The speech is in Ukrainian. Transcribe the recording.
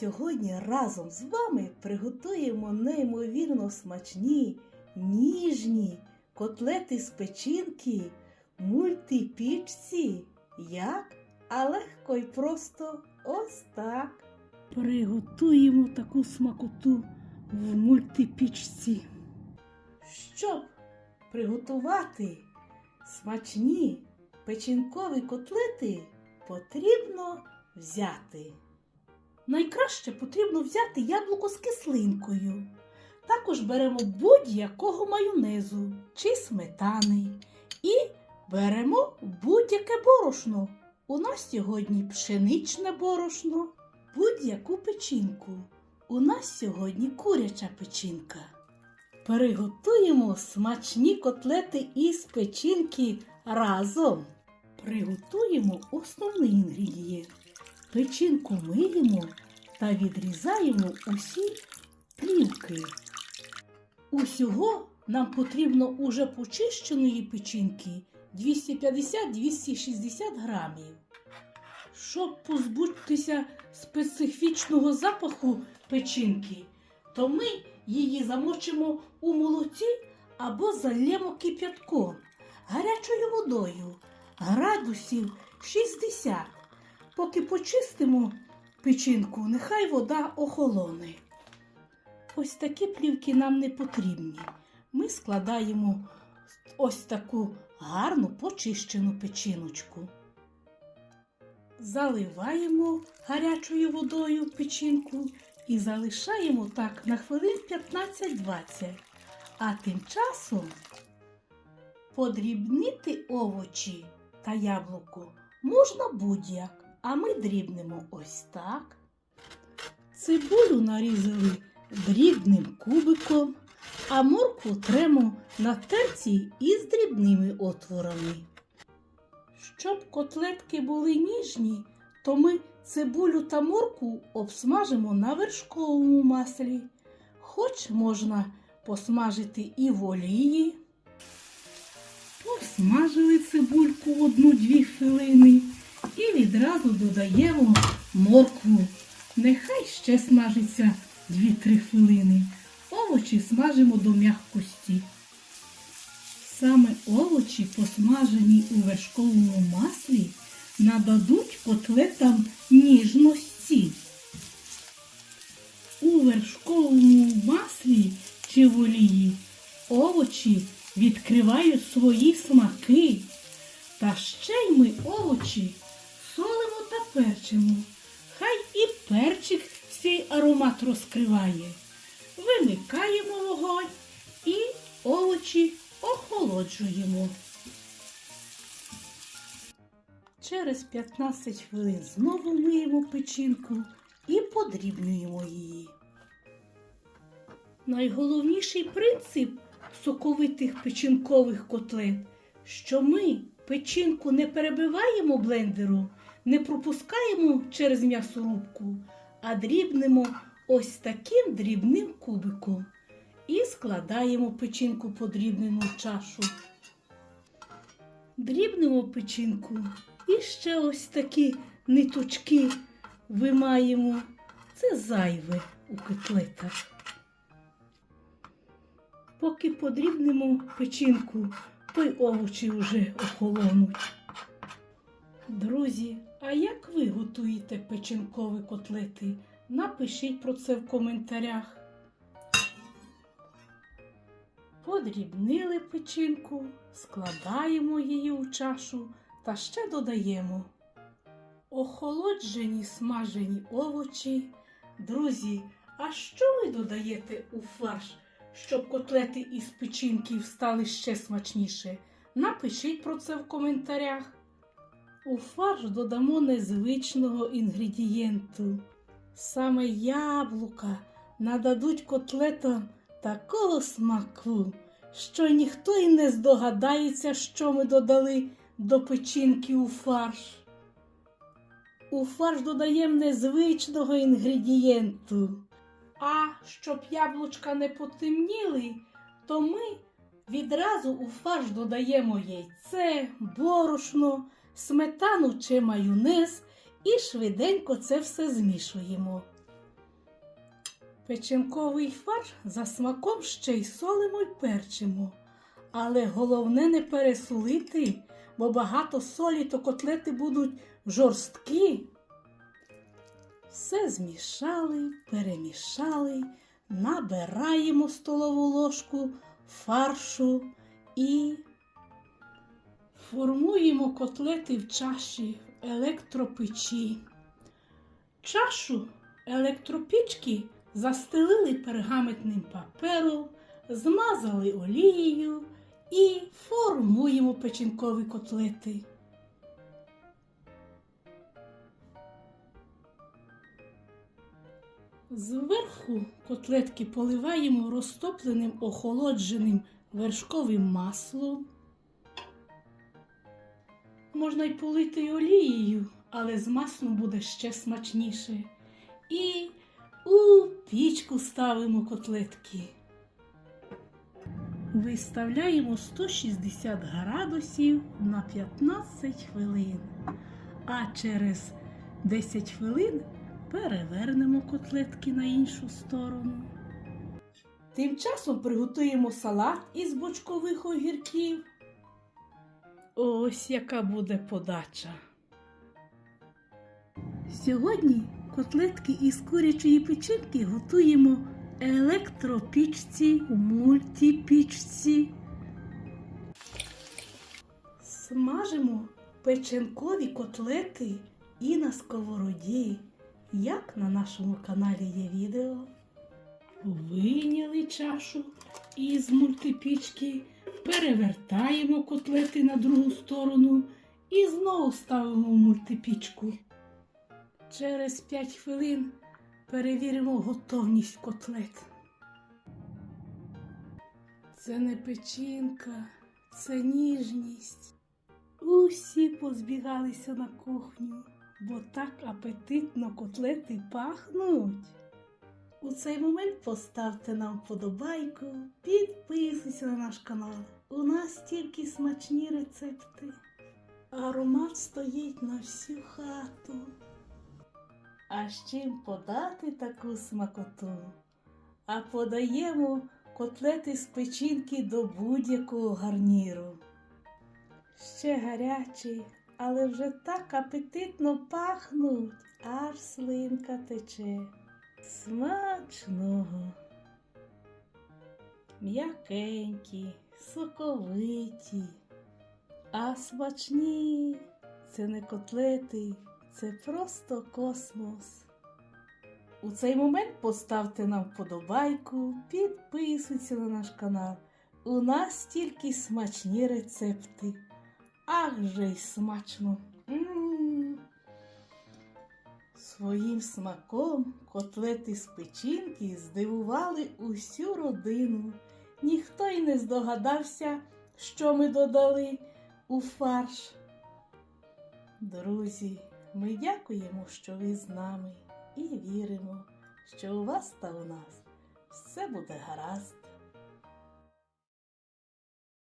Сьогодні разом з вами приготуємо неймовірно смачні, ніжні котлети з печінки мультипічці. Як? А легко й просто ось так. Приготуємо таку смакоту в мультипічці. Щоб приготувати смачні печінкові котлети, потрібно взяти. Найкраще потрібно взяти яблуко з кислинкою. Також беремо будь-якого майонезу чи сметани і беремо будь-яке борошно. У нас сьогодні пшеничне борошно, будь-яку печінку. У нас сьогодні куряча печінка. Приготуємо смачні котлети із печінки разом. Приготуємо основний інгредієнт. Печінку миємо та відрізаємо усі плівки. Усього нам потрібно уже почищеної печінки 250-260 грамів. Щоб позбутися специфічного запаху печінки, то ми її замочимо у молоці або зальємо кип'ятком гарячою водою градусів 60. Поки почистимо печінку, нехай вода охолоне. Ось такі плівки нам не потрібні. Ми складаємо ось таку гарну почищену печіночку. Заливаємо гарячою водою печінку і залишаємо так на хвилин 15-20. А тим часом подрібнити овочі та яблуко можна будь-як, а ми дрібнемо ось так. Цибулю нарізали дрібним кубиком, а моркву тремо на терці із дрібними отворами. Щоб котлетки були ніжні, то ми цибулю та моркву обсмажимо на вершковому маслі. Хоч можна посмажити і в олії. Посмажили цибульку одну-дві хвилини і відразу додаємо моркву. Нехай ще смажиться 2-3 хвилини. Овочі смажимо до м'якості. Саме овочі, посмажені у вершковому маслі, нададуть котлетам ніжності. У вершковому маслі чи в олії овочі відкривають свої смаки. Перчимо. Хай і перчик свій аромат розкриває. Вимикаємо вогонь і овочі охолоджуємо. Через 15 хвилин знову миємо печінку і подрібнюємо її. Найголовніший принцип соковитих печінкових котлет, що ми печінку не перебиваємо блендером, не пропускаємо через м'ясорубку, а дрібнемо ось таким дрібним кубиком і складаємо печінку подрібнену в чашу. Дрібнемо печінку і ще ось такі ниточки вимаємо. Це зайве у котлетах. Поки подрібнемо печінку, то й овочі вже охолонуть. Друзі, а як ви готуєте печінкові котлети? Напишіть про це в коментарях. Подрібнили печінку, складаємо її у чашу та ще додаємо охолоджені смажені овочі. Друзі, а що ви додаєте у фарш, щоб котлети із печінки стали ще смачніше? Напишіть про це в коментарях. У фарш додамо незвичного інгредієнту. Саме яблука нададуть котлетам такого смаку, що ніхто й не здогадається, що ми додали до печінки у фарш. У фарш додаємо незвичного інгредієнту. А щоб яблучка не потемніли, то ми відразу у фарш додаємо яйце, борошно, сметану чи майонез і швиденько це все змішуємо. Печінковий фарш за смаком ще й солимо й перчимо. Але головне не пересолити, бо багато солі, то котлети будуть жорсткі. Все змішали, перемішали, набираємо столову ложку фаршу і формуємо котлети в чаші в електропечі. Чашу електропічки застелили пергаментним папером, змазали олією і формуємо печінкові котлети. Зверху котлетки поливаємо розтопленим охолодженим вершковим маслом. Можна й полити й олією, але з маслом буде ще смачніше. І у пічку ставимо котлетки. Виставляємо 160 градусів на 15 хвилин. А через 10 хвилин перевернемо котлетки на іншу сторону. Тим часом приготуємо салат із бочкових огірків. Ось яка буде подача. Сьогодні котлетки із курячої печінки готуємо електропічці, у мультипічці. Смажимо печінкові котлети і на сковороді, як на нашому каналі є відео. Вийняли чашу із мультипічки, перевертаємо котлети на другу сторону і знову ставимо в мультипічку. Через 5 хвилин перевіримо готовність котлет. Це не печінка, це ніжність. Усі позбігалися на кухню, бо так апетитно котлети пахнуть. Цей момент поставте нам вподобайку, підписуйся на наш канал. У нас тільки смачні рецепти. Аромат стоїть на всю хату. А з чим подати таку смакоту? А подаємо котлети з печінки до будь-якого гарніру. Ще гарячі, але вже так апетитно пахнуть, аж слинка тече. Смачного. М'якенькі, соковиті, а смачні це не котлети, це просто космос. У цей момент поставте нам вподобайку, підписуйтесь на наш канал. У нас тільки смачні рецепти. Ах же й смачно! Своїм смаком котлети з печінки здивували усю родину. Ніхто й не здогадався, що ми додали у фарш. Друзі, ми дякуємо, що ви з нами, і віримо, що у вас та у нас все буде гаразд.